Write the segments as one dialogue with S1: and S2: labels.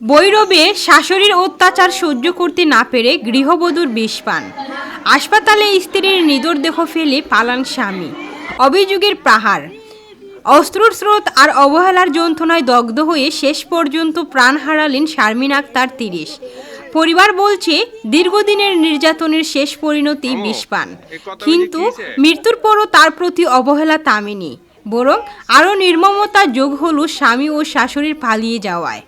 S1: বৈরবে শাশুড়ির অত্যাচার সহ্য করতে না পেরে গৃহবধূর বিষ পান। হাসপাতালে স্ত্রীর নিদর দেহ ফেলে পালান স্বামী। অভিযোগের পাহাড় অস্ত্রর স্রোত আর অবহেলার যন্ত্রণায় দগ্ধ হয়ে শেষ পর্যন্ত প্রাণ হারালেন শারমিন আক্তার তিরিশ। পরিবার বলছে দীর্ঘদিনের নির্যাতনের শেষ পরিণতি বিষ পান। কিন্তু মৃত্যুর পরও তার প্রতি অবহেলা থামেনি। বরং আরও নির্মমতা যোগ হলো স্বামী ও শাশুড়ির পালিয়ে যাওয়ায়।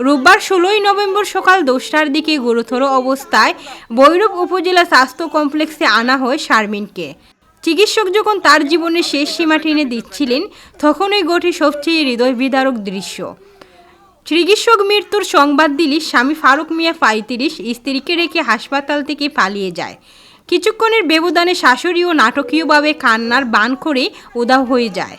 S1: রোববার ষোলোই নভেম্বর সকাল দশটার দিকে গুরুতর অবস্থায় বৈরব উপজেলা স্বাস্থ্য কমপ্লেক্সে আনা হয় শারমিনকে। চিকিৎসক যখন তার জীবনের শেষ সীমা টেনে দিচ্ছিলেন, তখনই ঘটে সবচেয়ে হৃদয় বিদারক দৃশ্য। চিকিৎসক মৃত্যুর সংবাদ দিলি স্বামী ফারুক মিয়া পঁয়ত্রিশ, স্ত্রীকে রেখে হাসপাতাল থেকে পালিয়ে যায়। কিছুক্ষণের ব্যবধানে শাশুড়িও নাটকীয়ভাবে কান্নার বান করে উদাও হয়ে যায়।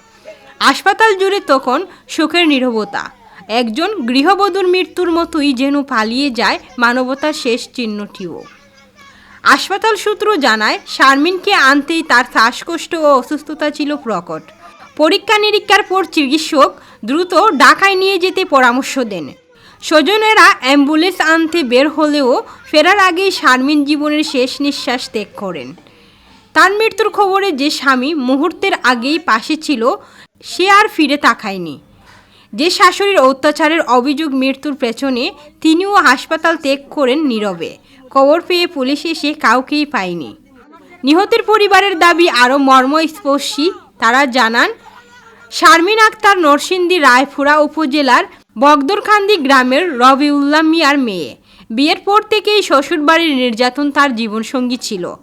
S1: হাসপাতাল জুড়ে তখন শোকের নীরবতা। একজন গৃহবধূর মৃত্যুর মতোই যেন পালিয়ে যায় মানবতার শেষ চিহ্নটিও। হাসপাতাল সূত্র জানায়, শারমিনকে আনতেই তার শ্বাসকষ্ট ও অসুস্থতা ছিল প্রকট। পরীক্ষা নিরীক্ষার পর চিকিৎসক দ্রুত ঢাকায় নিয়ে যেতে পরামর্শ দেন। স্বজনেরা অ্যাম্বুলেন্স আনতে বের হলেও ফেরার আগেই শারমিন জীবনের শেষ নিঃশ্বাস ত্যাগ করেন। তার মৃত্যুর খবরে যে স্বামী মুহূর্তের আগেই পাশে ছিল, সে আর ফিরে তাকায়নি। যে শাশুড়ির অত্যাচারের অভিযোগ মৃত্যুর পেছনে তিনিও হাসপাতাল ত্যাগ করেন নীরবে। খবর পেয়ে পুলিশ এসে কাউকেই পায়নি। নিহতের পরিবারের দাবি আরও মর্মস্পর্শী। তারা জানান, শারমিন আক্তার নরসিংদী রায়পুরা উপজেলার বগদরখান্দি গ্রামের রবিউল্লাহ মিয়ার মেয়ে। বিয়ের পর থেকেই শ্বশুরবাড়ির নির্যাতন তার জীবনসঙ্গী ছিল।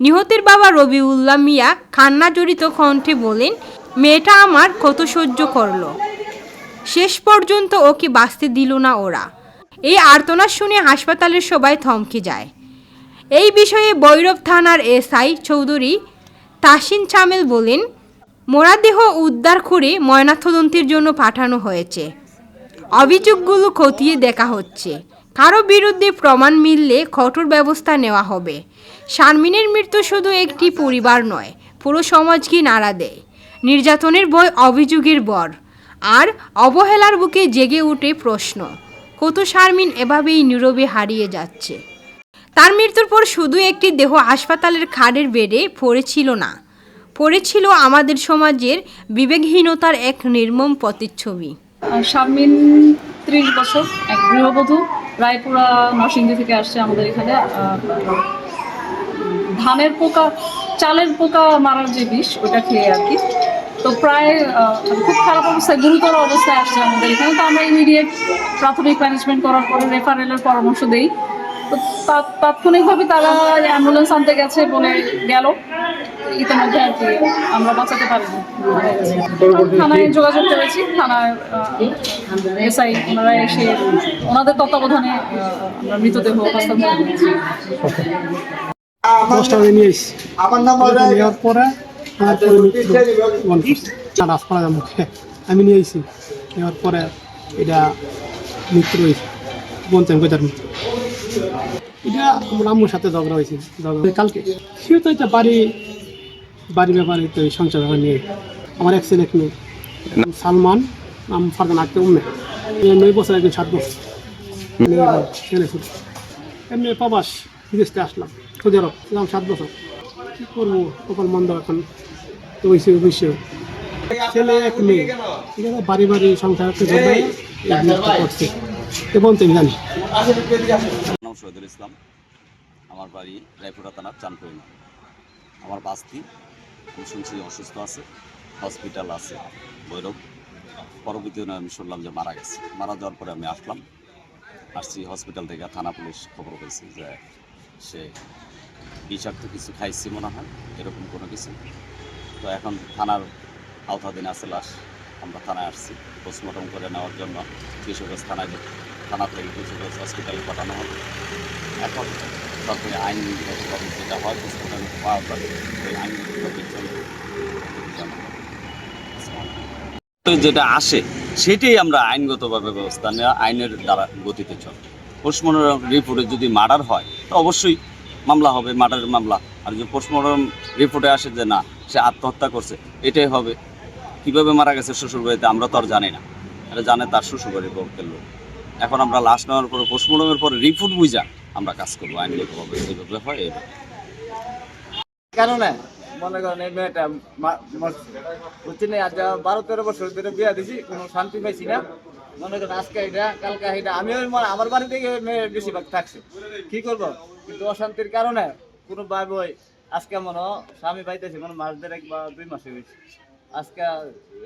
S1: নিহতের বাবা রবিউল্লাহ মিয়া কান্না জড়িত কণ্ঠে বলেন, মেয়েটা আমার কত সহ্য করল। শেষ পর্যন্ত ওকে বাঁচতে দিল না ওরা? এই আর্তনাদ শুনে হাসপাতালের সবাই থমকে যায়। এই বিষয়ে বৈরব থানার এসআই চৌধুরী তাসিন চামেল বলেন, মরাদেহ উদ্ধার করে ময়নাতদন্তের জন্য পাঠানো হয়েছে। অভিযোগগুলো খতিয়ে দেখা হচ্ছে। কারও বিরুদ্ধে প্রমাণ মিললে কঠোর ব্যবস্থা নেওয়া হবে। শারমিনের মৃত্যু শুধু একটি পরিবার নয়, পুরো সমাজকে নাড়া দেয়। নির্যাতনের ভয় অভিযোগের বর। আর অবহেলার বুকে জেগে ওঠে প্রশ্ন, কত শারমিন এভাবেই নীরবে হারিয়ে যাচ্ছে? তার মৃত্যুর পর শুধু একটি দেহ হাসপাতালের খাড়ের বেডে পড়েছিল না, পড়েছিল আমাদের সমাজের বিবেকহীনতার এক নির্মম প্রতিচ্ছবি।
S2: শারমিন ত্রিশ বছর, এক গৃহবধূ, রায়পুরা, নরসিংদী থেকে আসছে আমাদের এখানে। ধানের পোকা, চালের পোকা মারার যে বিষ, ওটা খেয়ে আর কি তো প্রায় খুব খারাপ অবস্থায় গুরুতর অবস্থায় আসছে আমাদের এখানে। তো আমরা ইমিডিয়েট প্রাথমিক ম্যানেজমেন্ট করার পরে রেফারেলের পরামর্শ দিই। তো তা- তাৎক্ষণিকভাবে তারা অ্যাম্বুলেন্স আনতে গেছে বলে গেল। ইতিমধ্যে আর কি আমরা বাঁচাতে পারিনি থানায় যোগাযোগ করেছি। থানায় এসআই ওনারা এসে ওনাদের তত্ত্বাবধানে আমরা মৃতদেহ উপস্থাপন করেছি।
S3: আমার নাম
S4: পড়া যাব আমি নিয়ে এসেছি নেওয়ার পরে এটা মৃত্যু রয়েছে বলতেন মৃত্যু এটা আমার আম্মুর সাথে ঝগড়া হয়েছে। ঝগড়া কালকে সে তো এটা বাড়ি বাড়ি ব্যাপারে তো সংসার ব্যাপার নিয়ে আমার এক ছেলে মেয়ে। সালমান নাম ফারদান আক্তার উম্মে নয় বছর একজন সাত বছর। ছেলে ছিল এমনি প্রবাস বিদেশ আসলাম। সৌদি আরব সাত বছর। কী করব কপাল মন্দ এখন তো ওইসে অবশ্য ছেলে এক মেয়ে। ঠিক আছে বাড়ি বাড়ি সংসার করছে এবং তুমি জানি।
S5: নাম শহীদুল ইসলাম। আমার বাড়ি রায়পুরা থানার চানপুরি আমার বাস্তি আমি শুনছি অসুস্থ আছে হসপিটাল আছে ভৈরব পরবর্তীতে আমি শুনলাম যে মারা গেছে। মারা যাওয়ার পরে আমি আসলাম। আসছি হসপিটাল থেকে থানা পুলিশ খবর পেয়েছি যে সে বিষাক্ত কিছু খাইছি মনে হয় এরকম কোনো কিছু। তো এখন থানার আওতাধীন আছে, লাশ আমরা থানায় আসছি। পোস্টমর্টম করে নেওয়ার জন্য কিশোরগঞ্জ থানায় থানা থেকে কিশোরগঞ্জ হসপিটালে পাঠানো হবে। এখন সরকারি আইনগতভাবে যেটা হয় পোস্টমর্টম পাওয়ার পরে ওই আইনগতভাবে চলবে। তো যেটা আসে, সেটাই আমরা আইনগতভাবে ব্যবস্থা নেওয়া আইনের দ্বারা গতিতে চলে। পোস্টমর্টম রিপোর্টে যদি মার্ডার হয়, তো অবশ্যই মামলা হবে মার্ডারের মামলা। আর যদি পোস্টমর্টম রিপোর্টে আসে যে না সে আত্মহত্যা করছে। এটাই হবে। কীভাবে মারা গেছে শ্বশুরবাড়িতে আমরা তো আর জানি না। এটা জানে তার শ্বশুরবাড়ির পক্ষের লোক। এখন আমরা লাশ নেওয়ার পরে, পোস্টমর্টমের পরে রিপোর্ট বুঝা আমরা কাজ করব, আইনগতভাবে যেভাবে হয় এইভাবে
S3: কারণে মনে করেন, এই মেয়েটা। আজ বারো তেরো বছর ধরে বিয়া দিছি, কোনো শান্তি পাইছি না। মনে করেন, আজকে এটা, কালকে এটা, আমিও আমার বাড়ি থেকে মেয়ে বেশিরভাগ থাকছে। কি করব? কিন্তু অশান্তির কারণে কোনো ওই আজকে মনে হয় স্বামী পাইতেছে কোনো মাস দেড়েক বা দুই মাসে হয়েছে আজকে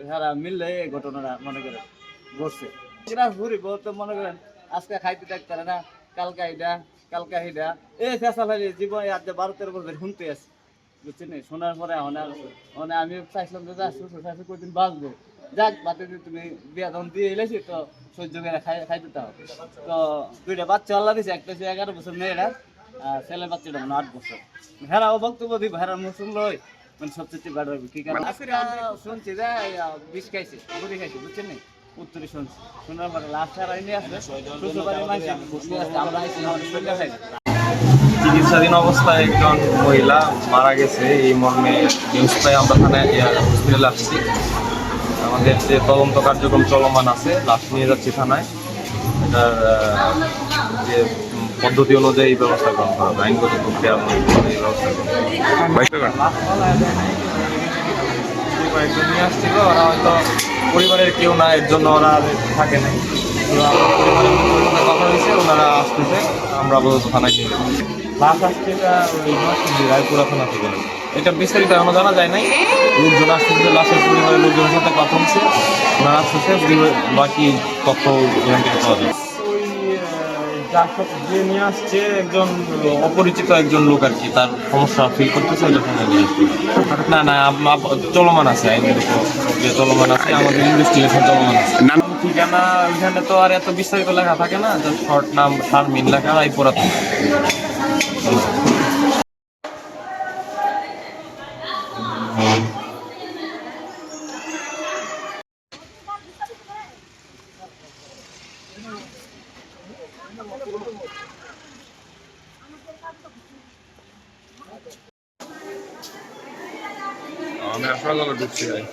S3: হেরা মিললে এই ঘটনাটা মনে করেন, ঘটছে। এরা ঘুরি তো মনে করেন, আজকে খাইতে পারে না, কালকা এটা কালকা এটা এই ফেসালারি জীবন আর যে বারো তেরো বছর শুনতে আছে। বুঝছেন নি? শোনার পরে আর মানে আমি চাইছিলাম যে সুস্থ চাইছি কদিন বাঁচবো। যাক বাতে তুমি বিয়া তখন দিয়ে এলেছি, তো সহ্য করে খাই, খাইতে তো দুইটা বাচ্চা আল্লাহ দিছে, একটা এগারো বছর মেয়েরা ছেলে বাচ্চাটা মানে আট বছর। বক্তব্য দিব শুনলো মানে সবচেয়ে বেড় হবে কি কারণ? শুনছি যে বিষ খাইছে বুড়ি খাইছে বুঝছেন নি? উত্তরে শুনছি। শোনার পরে লাস্ট আর শ্বশুরবাড়ির মানুষ আমরা আইসি আমাদের শরীরে খাইছে
S6: চিকিৎসাধীন অবস্থায় একজন মহিলা মারা গেছে এই মর্মে নিউজ পাই আমরা থানায় হসপিটালে আসছি। আমাদের যে তদন্ত কার্যক্রম চলমান আছে লাশ নিয়ে যাচ্ছি থানায়। এটার যে পদ্ধতি অনুযায়ী ব্যবস্থা গ্রহণ করা হবে আইনগত প্রক্রিয়া অনুযায়ী ব্যবস্থা গ্রহণ করা হবে। যে কয়েকজন নিয়ে আসছিল ওরা হয়তো পরিবারের কেউ না এর জন্য ওরা আর থাকে নাই। কথা হয়েছে ওনারা আসতেছে আমরা আপাতত থানায় নিয়ে যাব। লাশ আসছে এটা ওই নরসিংদী রায়পুরা থানা থেকে। এটা বিস্তারিত এখনও জানা যায় নাই। লোকজন আসতেছে লাশের পরিবারের লোকজনের সাথে কথা হচ্ছে ওনারা আসতেছে বাকি তথ্য এখান থেকে পাওয়া যায় যে নিয়ে আসছে একজন অপরিচিত একজন লোক আর কি তার সমস্যা ফিল করতেছে ওই জন্য নিয়ে আসছে। না না চলমান আছে আইনের যে চলমান আছে আমাদের ইনভেস্টিগেশন চলমান আছে। ঠিকানা ওইখানে তো আর এত বিস্তারিত লেখা থাকে না শর্ট নাম শারমিন লেখা এই পড়া থাকে আমি আসলে ঢুকছি ভাই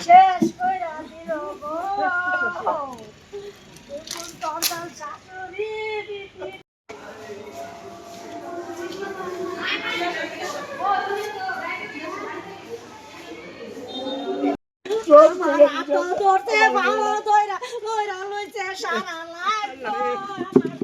S7: শেষ কইরা দিল গো ধরতে ভালো ধইরা ধইরা লইছে সারা লাইফ।